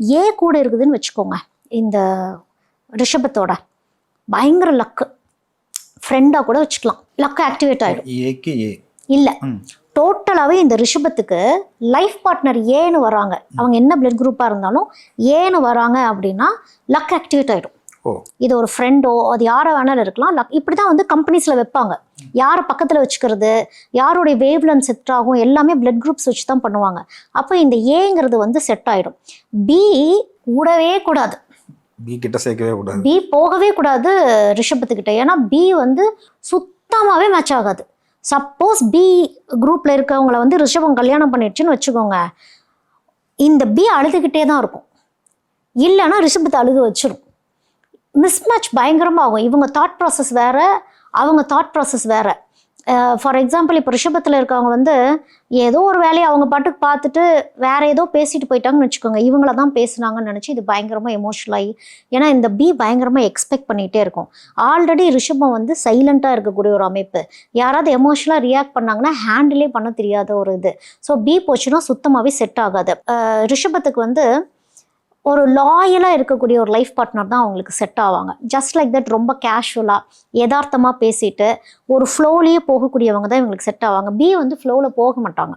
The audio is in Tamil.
ஏ கூட இருக்குதுன்னு வச்சுக்கோங்க. இந்த ரிஷபத்தோட பயங்கர லக்கு ஃப்ரெண்டாக கூட வச்சுக்கலாம். லக்கு ஆக்டிவேட் ஆகிடும் ஏக்கு ஏ. இல்லை. டோட்டலாகவே இந்த ரிஷபத்துக்கு லைஃப் பார்ட்னர் ஏன்னு வராங்க. அவங்க என்ன பிளட் குரூப்பாக இருந்தாலும் ஏன்னு வராங்க அப்படின்னா லக் ஆக்டிவேட் ஆகிடும் இது ஒரு ஃப்ரெண்டோ அது யாரை வேணாலும் இருக்கலாம். இப்படி தான் வந்து கம்பெனிஸில் வைப்பாங்க. யாரை பக்கத்தில் வச்சுக்கிறது யாருடைய வேவ்லன் செட் ஆகும் எல்லாமே பிளட் குரூப்ஸ் வச்சு தான் பண்ணுவாங்க. அப்போ இந்த ஏங்கிறது வந்து செட் ஆகிடும் பி கூடவே கூடாது. பி கிட்ட சேர்க்கவே கூடாது. பி போகவே கூடாது ரிஷபத்துக்கிட்ட. ஏன்னா பி வந்து சுத்தமாகவே மேட்ச் ஆகாது. சப்போஸ் பி குரூப்பில் இருக்கவங்கள வந்து ரிஷபம் கல்யாணம் பண்ணிடுச்சுன்னு வச்சுக்கோங்க. இந்த பி அழுதுகிட்டே தான் இருக்கும். இல்லைன்னா ரிஷபத்தை அழுக வச்சிரும். மிஸ்மேட்ச் பயங்கரமாக ஆகும் இவங்க தாட் ப்ராசஸ் வேறு அவங்க தாட் ப்ராசஸ் வேறு. ஃபார் எக்ஸாம்பிள் இப்போ ரிஷபத்தில் இருக்கவங்க வந்து ஏதோ ஒரு வேலையை அவங்க பாட்டுக்கு பார்த்துட்டு வேற ஏதோ பேசிட்டு போயிட்டாங்கன்னு வச்சுக்கோங்க. இவங்கள தான் பேசுனாங்கன்னு நினச்சி இது பயங்கரமாக எமோஷனல் ஆகி ஏன்னா இந்த பி பயங்கரமாக எக்ஸ்பெக்ட் பண்ணிகிட்டே இருக்கும். ஆல்ரெடி ரிஷபம் வந்து சைலண்ட்டாக இருக்கக்கூடிய ஒரு அமைப்பு. யாராவது எமோஷனலாக ரியாக்ட் பண்ணாங்கன்னா ஹேண்டிலே பண்ண தெரியாத ஒரு இது. ஸோ பி போச்சுன்னா சுத்தமாகவே செட் ஆகாது. ரிஷபத்துக்கு வந்து ஒரு லாயலாக இருக்கக்கூடிய ஒரு லைஃப் பார்ட்னர் தான் அவங்களுக்கு செட் ஆவாங்க. ஜஸ்ட் லைக் தட் ரொம்ப கேஷுவலாக யதார்த்தமாக பேசிட்டு ஒரு ஃப்ளோலேயே போகக்கூடியவங்க தான் இவங்களுக்கு செட் ஆவாங்க. பி வந்து ஃப்ளோவில் போக மாட்டாங்க.